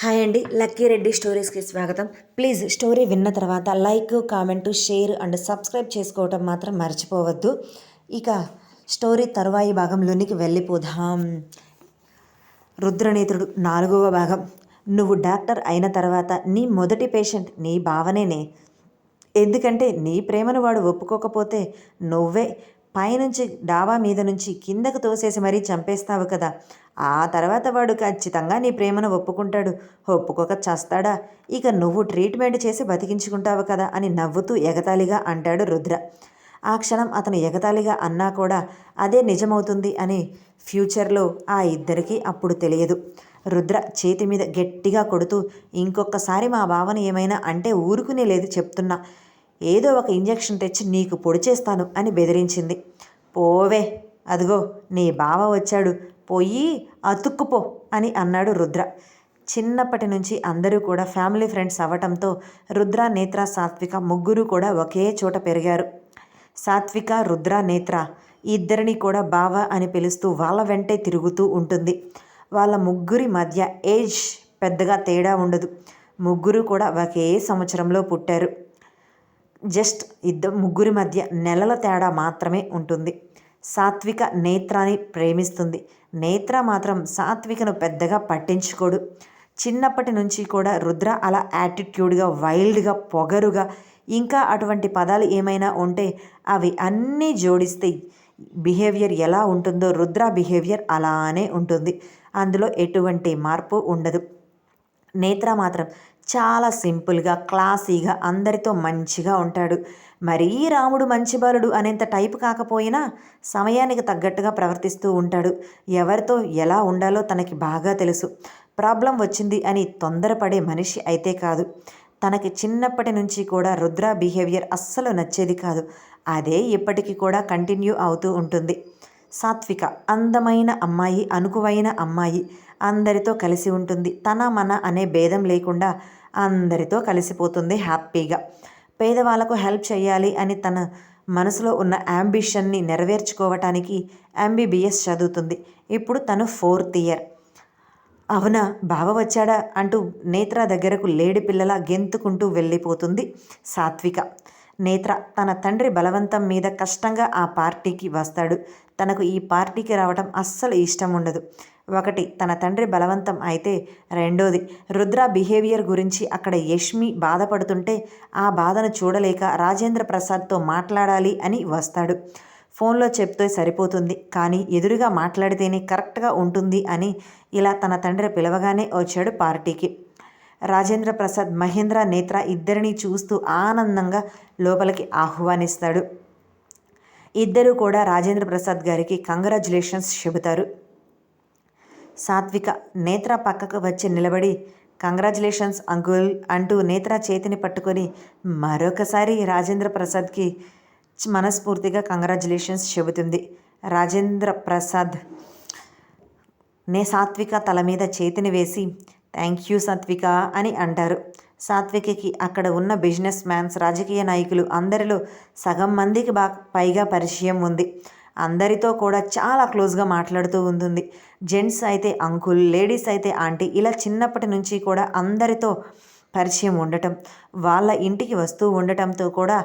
Hi అండి lucky Reddy స్టోరీస్కి స్వాగతం. Please story విన్న తర్వాత like comment share and subscribe చేసుకోవటం మాత్రం మర్చిపోవద్దు. ఇక స్టోరీ తరువాయి భాగంలోనికి వెళ్ళిపోదాం. రుద్రనేత్రుడు నాలుగవ భాగం. నువ్వు డాక్టర్ అయిన తర్వాత నీ మొదటి పేషెంట్ నీ భావనేనే. ఎందుకంటే నీ ప్రేమను వాడు ఒప్పుకోకపోతే నువ్వే పైనుంచి డాబా మీద నుంచి కిందకు తోసేసి మరీ చంపేస్తావు కదా. ఆ తర్వాత వాడు ఖచ్చితంగా నీ ప్రేమను ఒప్పుకుంటాడు. ఒప్పుకోక చస్తాడా? ఇక నువ్వు ట్రీట్మెంట్ చేసి బతికించుకుంటావు కదా అని నవ్వుతూ ఎగతాళిగా అంటాడు రుద్ర. ఆ క్షణం అతను ఎగతాళిగా అన్నా కూడా అదే నిజమవుతుంది అని ఫ్యూచర్లో ఆ ఇద్దరికీ అప్పుడు తెలియదు. రుద్ర చేతి మీద గట్టిగా కొడుతూ ఇంకొకసారి మా భావన ఏమైనా అంటే ఊరుకునే లేదు చెప్తున్నా. ఏదో ఒక ఇంజెక్షన్ తెచ్చి నీకు పొడి చేస్తాను అని బెదిరించింది. పోవే అదిగో నీ బావ వచ్చాడు. పోయి అతుక్కుపో అని అన్నాడు రుద్ర. చిన్నప్పటి నుంచి అందరూ కూడా ఫ్యామిలీ ఫ్రెండ్స్ అవ్వటంతో రుద్ర నేత్ర సాత్విక ముగ్గురు కూడా ఒకే చోట పెరిగారు. సాత్విక రుద్ర నేత్ర ఇద్దరిని కూడా బావ అని పిలుస్తూ వాళ్ళ వెంటే తిరుగుతూ ఉంటుంది. వాళ్ళ ముగ్గురి మధ్య ఏజ్ పెద్దగా తేడా ఉండదు. ముగ్గురు కూడా ఒకే సంవత్సరంలో పుట్టారు. జస్ట్ ఇద్దరు ముగ్గురి మధ్య నెలల తేడా మాత్రమే ఉంటుంది. సాత్విక నేత్రాని ప్రేమిస్తుంది. నేత్ర మాత్రం సాత్వికను పెద్దగా పట్టించుకోడు. చిన్నప్పటి నుంచి కూడా రుద్ర అలా యాటిట్యూడ్గా వైల్డ్గా పొగరుగా ఇంకా అటువంటి పదాలు ఏమైనా ఉంటే అవి అన్నీ జోడిస్తే బిహేవియర్ ఎలా ఉంటుందో రుద్ర బిహేవియర్ అలానే ఉంటుంది. అందులో ఎటువంటి మార్పు ఉండదు. నేత్ర మాత్రం చాలా సింపుల్గా క్లాసీగా అందరితో మంచిగా ఉంటాడు. మరీ రాముడు మంచి బాలుడు అనేంత టైప్ కాకపోయినా సమయానికి తగ్గట్టుగా ప్రవర్తిస్తూ ఉంటాడు. ఎవరితో ఎలా ఉండాలో తనకి బాగా తెలుసు. ప్రాబ్లం వచ్చింది అని తొందరపడే మనిషి అయితే కాదు. తనకి చిన్నప్పటి నుంచి కూడా రుద్ర బిహేవియర్ అస్సలు నచ్చేది కాదు. అదే ఇప్పటికీ కూడా కంటిన్యూ అవుతూ ఉంటుంది. సాత్విక అందమైన అమ్మాయి అనుకువైన అమ్మాయి అందరితో కలిసి ఉంటుంది. తన మన అనే భేదం లేకుండా అందరితో కలిసిపోతుంది హ్యాపీగా. పేదవాళ్ళకు హెల్ప్ చేయాలి అని తన మనసులో ఉన్న యాంబిషన్ని నెరవేర్చుకోవటానికి ఎంబీబీఎస్ చదువుతుంది. ఇప్పుడు తను ఫోర్త్ ఇయర్. అవునా? బావ వచ్చాడా? అంటూ నేత్ర దగ్గరకు లేడి పిల్లల గెంతుకుంటూ వెళ్ళిపోతుంది సాత్విక. నేత్ర తన తండ్రి బలవంతం మీద కష్టంగా ఆ పార్టీకి వస్తాడు. తనకు ఈ పార్టీకి రావడం అస్సలు ఇష్టం ఉండదు. ఒకటి తన తండ్రి బలవంతం అయితే రెండోది రుద్ర బిహేవియర్ గురించి అక్కడ యష్మి బాధపడుతుంటే ఆ బాధను చూడలేక రాజేంద్ర ప్రసాద్తో మాట్లాడాలి అని వస్తాడు. ఫోన్లో చెప్తే సరిపోతుంది కానీ ఎదురుగా మాట్లాడితేనే కరెక్ట్గా ఉంటుంది అని ఇలా తన తండ్రి పిలవగానే వచ్చాడు పార్టీకి. రాజేంద్ర ప్రసాద్ మహేంద్ర నేత్ర ఇద్దరిని చూస్తూ ఆనందంగా లోపలికి ఆహ్వానిస్తాడు. ఇద్దరూ కూడా రాజేంద్ర ప్రసాద్ గారికి కంగ్రాచులేషన్స్ చెబుతారు. సాత్విక నేత్ర పక్కకు వచ్చి నిలబడి కంగ్రాచులేషన్స్ అంకుల్ అంటూ నేత్ర చేతిని పట్టుకొని మరొకసారి రాజేంద్ర ప్రసాద్కి మనస్ఫూర్తిగా కంగ్రాచులేషన్స్ చెబుతుంది. రాజేంద్ర ప్రసాద్ నే సాత్విక తల మీద చేతిని వేసి థ్యాంక్ యూ సాత్విక అని అంటారు. సాత్వికకి అక్కడ ఉన్న బిజినెస్ మ్యాన్స్ రాజకీయ నాయకులు అందరిలో సగం మందికి బా పైగా పరిచయం ఉంది. అందరితో కూడా చాలా క్లోజ్గా మాట్లాడుతూ ఉంటుంది. జెంట్స్ అయితే అంకుల్ లేడీస్ అయితే ఆంటీ ఇలా చిన్నప్పటి నుంచి కూడా అందరితో పరిచయం ఉండటం వాళ్ళ ఇంటికి వస్తూ ఉండటంతో కూడా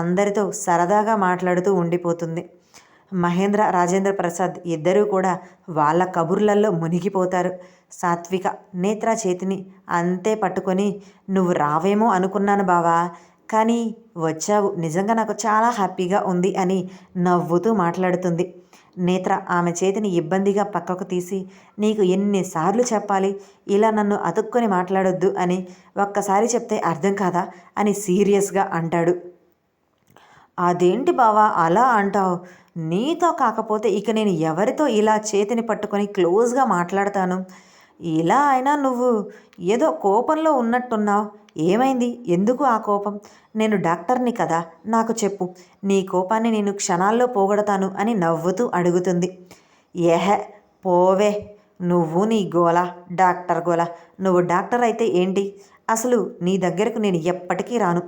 అందరితో సరదాగా మాట్లాడుతూ ఉండిపోతుంది. మహేంద్ర రాజేంద్ర ప్రసాద్ ఇద్దరూ కూడా వాళ్ళ కబుర్లలో మునిగిపోతారు. సాత్విక నేత్ర చేతిని అంతే పట్టుకొని నువ్వు రావేమో అనుకున్నాను బావా కానీ వచ్చావు. నిజంగా నాకు చాలా హ్యాపీగా ఉంది అని నవ్వుతూ మాట్లాడుతుంది. నేత్ర ఆమె చేతిని ఇబ్బందిగా పక్కకు తీసి నీకు ఎన్నిసార్లు చెప్పాలి? ఇలా నన్ను అతుక్కొని మాట్లాడొద్దు అని ఒక్కసారి చెప్తే అర్థం కాదా? అని సీరియస్గా అంటాడు. అదేంటి బావా అలా అంటావు? నీతో కాకపోతే ఇక నేను ఎవరితో ఇలా చేతిని పట్టుకొని క్లోజ్గా మాట్లాడతాను? ఇలా అయినా నువ్వు ఏదో కోపంలో ఉన్నట్టున్నావు. ఏమైంది? ఎందుకు ఆ కోపం? నేను డాక్టర్ని కదా. నాకు చెప్పు. నీ కోపాన్ని నేను క్షణాల్లో పోగొడతాను అని నవ్వుతూ అడుగుతుంది. ఏహ పోవే. నువ్వు నీ గోల డాక్టర్ గోల. నువ్వు డాక్టర్ అయితే ఏంటి? అసలు నీ దగ్గరకు నేను ఎప్పటికీ రాను.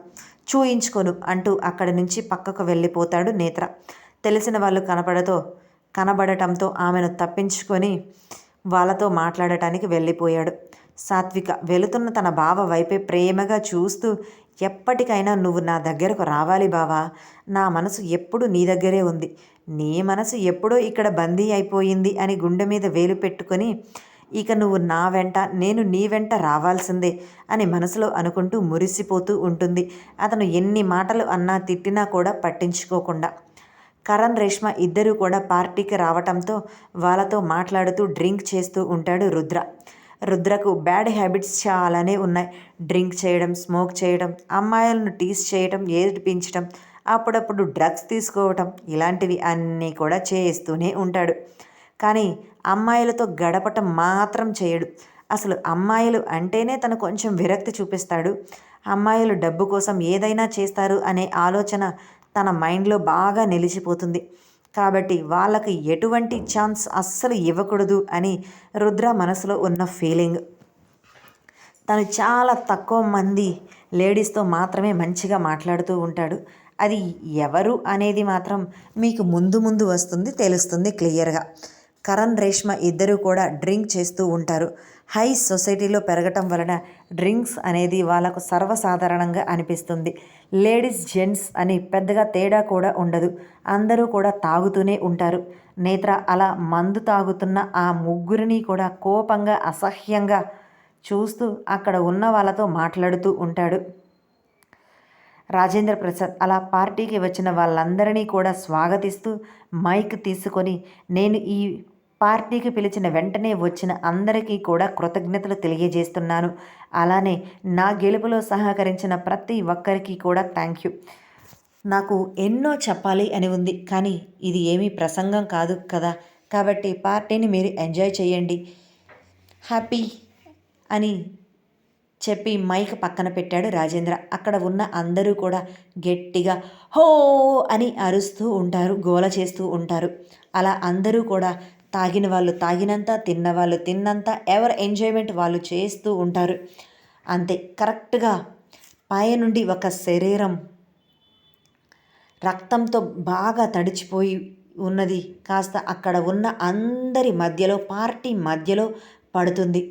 చూయించుకోను అంటూ అక్కడి నుంచి పక్కకు వెళ్ళిపోతాడు నేత్ర. తెలిసిన వాళ్ళు కనపడతో కనబడటంతో ఆమెను తప్పించుకొని వాళ్ళతో మాట్లాడటానికి వెళ్ళిపోయాడు. సాత్విక వెళుతున్న తన బావ వైపే ప్రేమగా చూస్తూ ఎప్పటికైనా నువ్వు నా దగ్గరకు రావాలి బావా. నా మనసు ఎప్పుడు నీ దగ్గరే ఉంది. నీ మనసు ఎప్పుడో ఇక్కడ బందీ అయిపోయింది అని గుండె మీద వేలు పెట్టుకొని ఇక నువ్వు నా వెంట నేను నీ వెంట రావాల్సిందే అని మనసులో అనుకుంటూ మురిసిపోతూ ఉంటుంది. అతను ఎన్ని మాటలు అన్నా తిట్టినా కూడా పట్టించుకోకుండా. కరణ్ రేష్మ ఇద్దరూ కూడా పార్టీకి రావటంతో వాళ్ళతో మాట్లాడుతూ డ్రింక్ చేస్తూ ఉంటాడు రుద్ర. రుద్రకు బ్యాడ్ హ్యాబిట్స్ చాలానే ఉన్నాయి. డ్రింక్ చేయడం స్మోక్ చేయడం అమ్మాయిలను టీస్ చేయడం ఏడిపించడం అప్పుడప్పుడు డ్రగ్స్ తీసుకోవటం ఇలాంటివి అన్నీ కూడా చేస్తూనే ఉంటాడు. కానీ అమ్మాయిలతో గడపటం మాత్రం చేయడు. అసలు అమ్మాయిలు అంటేనే తను కొంచెం విరక్తి చూపిస్తాడు. అమ్మాయిలు డబ్బు కోసం ఏదైనా చేస్తారు అనే ఆలోచన తన మైండ్లో బాగా నిలిచిపోతుంది. కాబట్టి వాళ్ళకి ఎటువంటి ఛాన్స్ అస్సలు ఇవ్వకూడదు అని రుద్ర మనసులో ఉన్న ఫీలింగ్. తను చాలా తక్కువ మంది లేడీస్తో మాత్రమే మంచిగా మాట్లాడుతూ ఉంటాడు. అది ఎవరు అనేది మాత్రం మీకు ముందు ముందు వస్తుంది తెలుస్తుంది క్లియర్గా. కరణ్ రేష్మ ఇద్దరూ కూడా డ్రింక్ చేస్తూ ఉంటారు. హై సొసైటీలో పెరగటం వలన డ్రింక్స్ అనేది వాళ్ళకు సర్వసాధారణంగా అనిపిస్తుంది. లేడీస్ జెంట్స్ అని పెద్దగా తేడా కూడా ఉండదు. అందరూ కూడా తాగుతూనే ఉంటారు. నేత్ర అలా మందు తాగుతున్న ఆ ముగ్గురిని కూడా కోపంగా అసహ్యంగా చూస్తూ అక్కడ ఉన్న వాళ్ళతో మాట్లాడుతూ ఉంటాడు. రాజేంద్ర ప్రసాద్ అలా పార్టీకి వచ్చిన వాళ్ళందరినీ కూడా స్వాగతిస్తూ మైక్ తీసుకొని నేను ఈ పార్టీకి పిలిచిన వెంటనే వచ్చిన అందరికీ కూడా కృతజ్ఞతలు తెలియజేస్తున్నాను. అలానే నా గెలుపులో సహకరించిన ప్రతి ఒక్కరికి కూడా థ్యాంక్ యూ నాకు ఎన్నో చెప్పాలి అని ఉంది కానీ ఇది ఏమీ ప్రసంగం కాదు కదా. కాబట్టి పార్టీని మీరు ఎంజాయ్ చేయండి. హ్యాపీ అని చెప్పి మైక్ పక్కన పెట్టాడు రాజేంద్ర. అక్కడ ఉన్న అందరూ కూడా గట్టిగా హో అని అరుస్తూ ఉంటారు గోల చేస్తూ ఉంటారు. అలా అందరూ కూడా తాగిన వాళ్ళు తాగినంత తిన్న వాళ్ళు తిన్నంత ఎవరు ఎంజాయ్మెంట్ వాళ్ళు చేస్తూ ఉంటారు. అంతే కరెక్ట్గా పైనుండి ఒక శరీరం రక్తంతో బాగా తడిచిపోయి ఉన్నది. కాస్త అక్కడ ఉన్న అందరి మధ్యలో పార్టీ మధ్యలో పడుతుంది.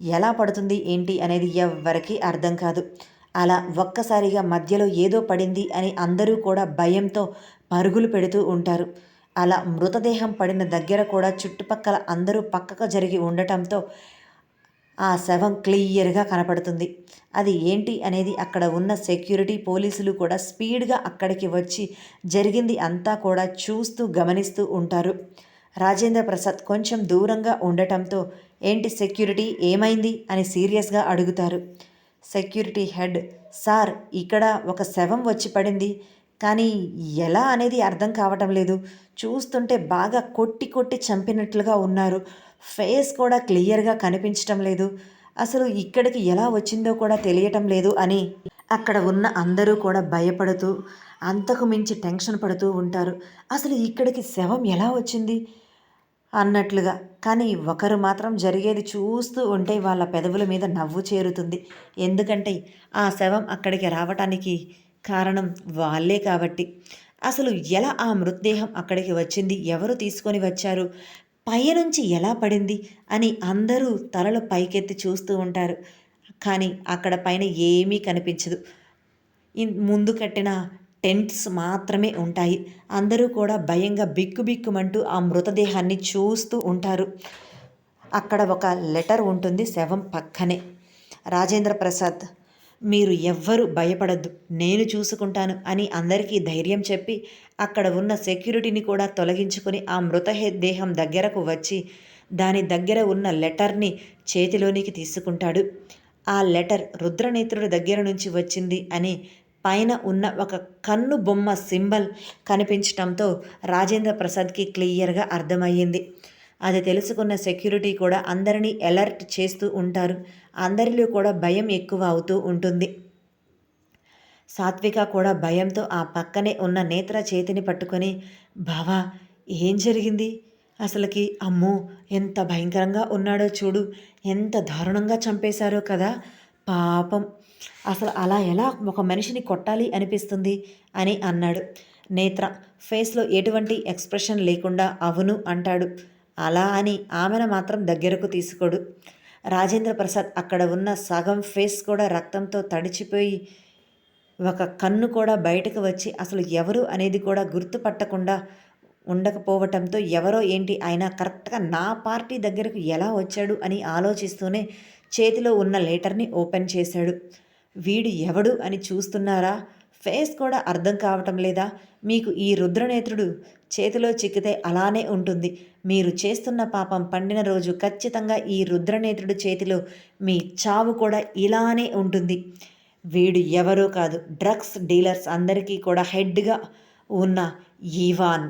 ఎలా పడుతుంది ఏంటి అనేది ఎవ్వరికీ అర్థం కాదు. అలా ఒక్కసారిగా మధ్యలో ఏదో పడింది అని అందరూ కూడా భయంతో పరుగులు పెడుతూ ఉంటారు. అలా మృతదేహం పడిన దగ్గర కూడా చుట్టుపక్కల అందరూ పక్కకు జరిగి ఉండటంతో ఆ శవం క్లియర్గా కనపడుతుంది. అది ఏంటి అనేది అక్కడ ఉన్న సెక్యూరిటీ పోలీసులు కూడా స్పీడ్గా అక్కడికి వచ్చి జరిగింది అంతా కూడా చూస్తూ గమనిస్తూ ఉంటారు. రాజేంద్ర ప్రసాద్ కొంచెం దూరంగా ఉండటంతో ఏంటి సెక్యూరిటీ ఏమైంది అని సీరియస్గా అడుగుతారు. సెక్యూరిటీ హెడ్ సార్ ఇక్కడ ఒక శవం వచ్చి పడింది. కానీ ఎలా అనేది అర్థం కావటం లేదు. చూస్తుంటే బాగా కొట్టి కొట్టి చంపినట్లుగా ఉన్నారు. ఫేస్ కూడా క్లియర్గా కనిపించటం లేదు. అసలు ఇక్కడికి ఎలా వచ్చిందో కూడా తెలియటం లేదు అని అక్కడ ఉన్న అందరూ కూడా భయపడుతూ అంతకు మించి టెన్షన్ పడుతూ ఉంటారు. అసలు ఇక్కడికి శవం ఎలా వచ్చింది? అన్నట్లుగా. కానీ ఒకరు మాత్రం జరిగేది చూస్తూ ఉంటే వాళ్ళ పెదవుల మీద నవ్వు చేరుతుంది. ఎందుకంటే ఆ శవం అక్కడికి రావటానికి కారణం వాళ్ళే కాబట్టి. అసలు ఎలా ఆ మృతదేహం అక్కడికి వచ్చింది? ఎవరు తీసుకొని వచ్చారు? పైనుంచి ఎలా పడింది? అని అందరూ తలలు పైకెత్తి చూస్తూ ఉంటారు. కానీ అక్కడ పైన ఏమీ కనిపించదు. ముందు కట్టిన టెంట్స్ మాత్రమే ఉంటాయి. అందరూ కూడా భయంగా బిక్కుబిక్కుమంటూ ఆ మృతదేహాన్ని చూస్తూ ఉంటారు. అక్కడ ఒక లెటర్ ఉంటుంది శవం పక్కనే. రాజేంద్ర ప్రసాద్ మీరు ఎవ్వరూ భయపడద్దు నేను చూసుకుంటాను అని అందరికీ ధైర్యం చెప్పి అక్కడ ఉన్న సెక్యూరిటీని కూడా తొలగించుకొని ఆ మృతదేహం దగ్గరకు వచ్చి దాని దగ్గర ఉన్న లెటర్ని చేతిలోనికి తీసుకుంటాడు. ఆ లెటర్ రుద్రనేత్రుడి దగ్గర నుంచి వచ్చింది అని పైన ఉన్న ఒక కన్ను బొమ్మ సింబల్ కనిపించటంతో రాజేంద్ర ప్రసాద్కి క్లియర్గా అర్థమయ్యింది. అది తెలుసుకున్న సెక్యూరిటీ కూడా అందరినీ అలర్ట్ చేస్తూ ఉంటారు. అందరిలో కూడా భయం ఎక్కువ అవుతూ ఉంటుంది. సాత్విక కూడా భయంతో ఆ పక్కనే ఉన్న నేత్ర చేతిని పట్టుకొని బావా ఏం జరిగింది? అసలుకి అమ్మో ఎంత భయంకరంగా ఉన్నాడో చూడు. ఎంత దారుణంగా చంపేశారో కదా. పాపం. అసలు అలా ఎలా ఒక మనిషిని కొట్టాలి అనిపిస్తుంది? అని అన్నాడు. నేత్ర ఫేస్లో ఎటువంటి ఎక్స్ప్రెషన్ లేకుండా అవును అంటాడు. అలా అని ఆమెను మాత్రం దగ్గరకు తీసుకోడు. రాజేంద్ర ప్రసాద్ అక్కడ ఉన్న సగం ఫేస్ కూడా రక్తంతో తడిచిపోయి ఒక కన్ను కూడా బయటకు వచ్చి అసలు ఎవరు అనేది కూడా గుర్తుపట్టకుండా ఉండకపోవటంతో ఎవరో ఏంటి ఆయన కరెక్ట్గా నా పార్టీ దగ్గరకు ఎలా వచ్చాడు అని ఆలోచిస్తూనే చేతిలో ఉన్న లెటర్ని ఓపెన్ చేశాడు. వీడు ఎవడు అని చూస్తున్నారా? ఫేస్ కూడా అర్థం కావటం లేదా? మీకు ఈ రుద్రనేత్రుడు చేతిలో చిక్కితే అలానే ఉంటుంది. మీరు చేస్తున్న పాపం పండిన రోజు ఖచ్చితంగా ఈ రుద్రనేత్రుడు చేతిలో మీ చావు కూడా ఇలానే ఉంటుంది. వీడు ఎవరో కాదు డ్రగ్స్ డీలర్స్ అందరికీ కూడా హెడ్గా ఉన్న ఈవాన్.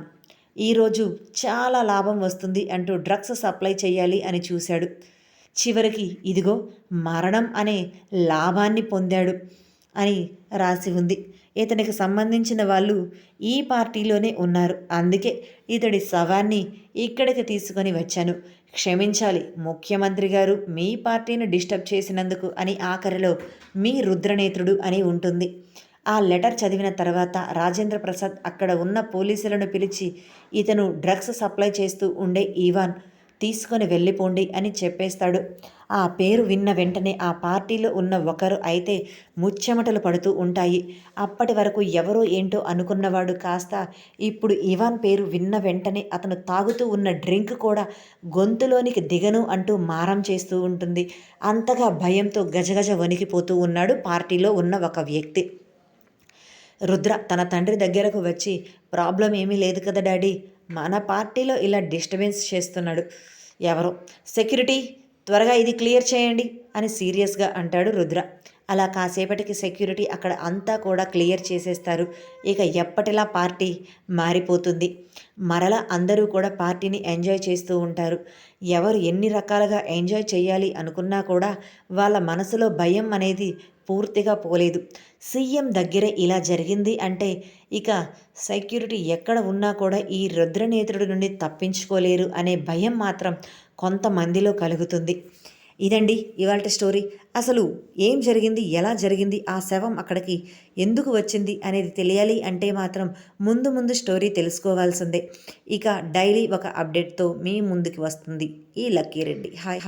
ఈరోజు చాలా లాభం వస్తుంది అంటూ డ్రగ్స్ సప్లై చేయాలి అని చూశాడు. చివరికి ఇదిగో మరణం అనే లాభాన్ని పొందాడు అని రాసి ఉంది. ఇతనికి సంబంధించిన వాళ్ళు ఈ పార్టీలోనే ఉన్నారు. అందుకే ఇతడి శవాన్ని ఇక్కడికి తీసుకొని వచ్చాను. క్షమించాలి ముఖ్యమంత్రి గారు మీ పార్టీని డిస్టర్బ్ చేసినందుకు అని ఆఖరిలో మీ రుద్రనేత్రుడు అని ఉంటుంది. ఆ లెటర్ చదివిన తర్వాత రాజేంద్ర ప్రసాద్ అక్కడ ఉన్న పోలీసులను పిలిచి ఇతను డ్రగ్స్ సప్లై చేస్తూ ఉండే ఈవాన్ తీసుకొని వెళ్ళిపోండి అని చెప్పేస్తాడు. ఆ పేరు విన్న వెంటనే ఆ పార్టీలో ఉన్న ఒకరు అయితే ముచ్చెమటలు పడుతూ ఉంటాయి. అప్పటి వరకు ఎవరో ఏంటో అనుకున్నవాడు కాస్త ఇప్పుడు ఇవాన్ పేరు విన్న వెంటనే అతను తాగుతూ ఉన్న డ్రింక్ కూడా గొంతులోనికి దిగను అంటూ మారం చేస్తూ ఉంటుంది. అంతగా భయంతో గజగజ వణికిపోతూ ఉన్నాడు పార్టీలో ఉన్న ఒక వ్యక్తి. రుద్ర తన తండ్రి దగ్గరకు వచ్చి ప్రాబ్లం ఏమీ లేదు కదా డాడీ. మన పార్టీలో ఇలా డిస్టర్బెన్స్ చేస్తున్నాడు. ఎవరో? సెక్యూరిటీ త్వరగా ఇది క్లియర్ చేయండి అని సీరియస్గా అంటాడు రుద్ర. అలా కాసేపటికి సెక్యూరిటీ అక్కడ అంతా కూడా క్లియర్ చేసేస్తారు. ఇక ఎప్పటిలా పార్టీ మారిపోతుంది. మరలా అందరూ కూడా పార్టీని ఎంజాయ్ చేస్తూ ఉంటారు. ఎవరు ఎన్ని రకాలుగా ఎంజాయ్ చేయాలి అనుకున్నా కూడా వాళ్ళ మనసులో భయం అనేది పూర్తిగా పోలేదు. సీఎం దగ్గర ఇలా జరిగింది అంటే ఇక సెక్యూరిటీ ఎక్కడ ఉన్నా కూడా ఈ రుద్రనేత్రుడి నుండి తప్పించుకోలేరు అనే భయం మాత్రం కొంతమందిలో కలుగుతుంది. ఇదండి ఇవాళ స్టోరీ. అసలు ఏం జరిగింది? ఎలా జరిగింది? ఆ శవం అక్కడికి ఎందుకు వచ్చింది అనేది తెలియాలి అంటే మాత్రం ముందు ముందు స్టోరీ తెలుసుకోవాల్సిందే. ఇక డైలీ ఒక అప్డేట్తో మీ ముందుకు వస్తుంది ఈ లక్కీ రెడ్డి. Hi hi.